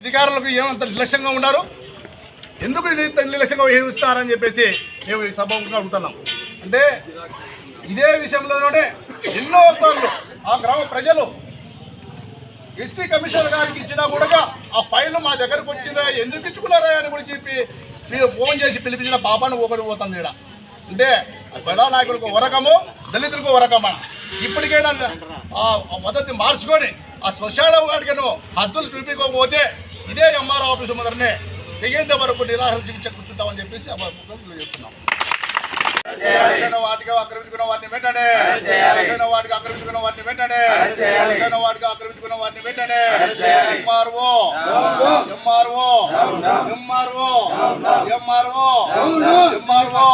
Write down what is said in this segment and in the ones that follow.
అధికారులకు ఏమంత నిర్లక్ష్యంగా ఉన్నారు? ఎందుకు ఇంత నిర్లక్ష్యంగా వ్యవహరిస్తారని చెప్పేసి మేము ఈ సభకు అడుగుతున్నాం అంటే ఇదే విషయంలోనే ఎన్నో సార్లు ఆ గ్రామ ప్రజలు ఎస్సీ కమిషనర్ గారికి ఇచ్చినా కూడా ఆ ఫైల్ మా దగ్గరకు వచ్చిందా ఎందుకు ఇచ్చుకున్నారా అని కూడా చెప్పి మీరు ఫోన్ చేసి పిలిపించిన పాపాన్ని ఒకటి పోతుంది ఇక్కడ అంటే బడా నాయకులకు వరకము దళితులకు వరకమా? ఇప్పటికైనా ఆ మద్దతు మార్చుకొని ఆ శ్మశాన వాడికను హద్దులు చూపించకపోతే ఇదే ఎంఆర్ ఆఫీసు ముందరనే తెగేంత వరకు నిరాహార చికిత్స కూర్చుంటామని చెప్పేసి ఆ చెప్తున్నాం. వాటికి ఆక్రమించుకున్న వాటిని వెంటనే వాటికి ఆక్రమించుకున్న వాటిని వెంటనే వాటికి ఆక్రమించుకున్న వాటిని వెంటనే MRO MRO MRO MRO MRO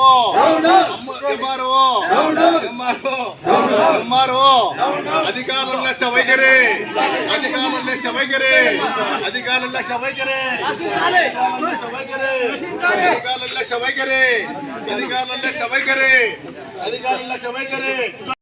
MRO MRO MRO MRO అధికారుల వైఖరి. అధికారుల వైఖరి. అధికారుల వైఖరి. అధికారుల వైఖరి. అధికారుల వైఖరి. అధికారుల వైఖరి.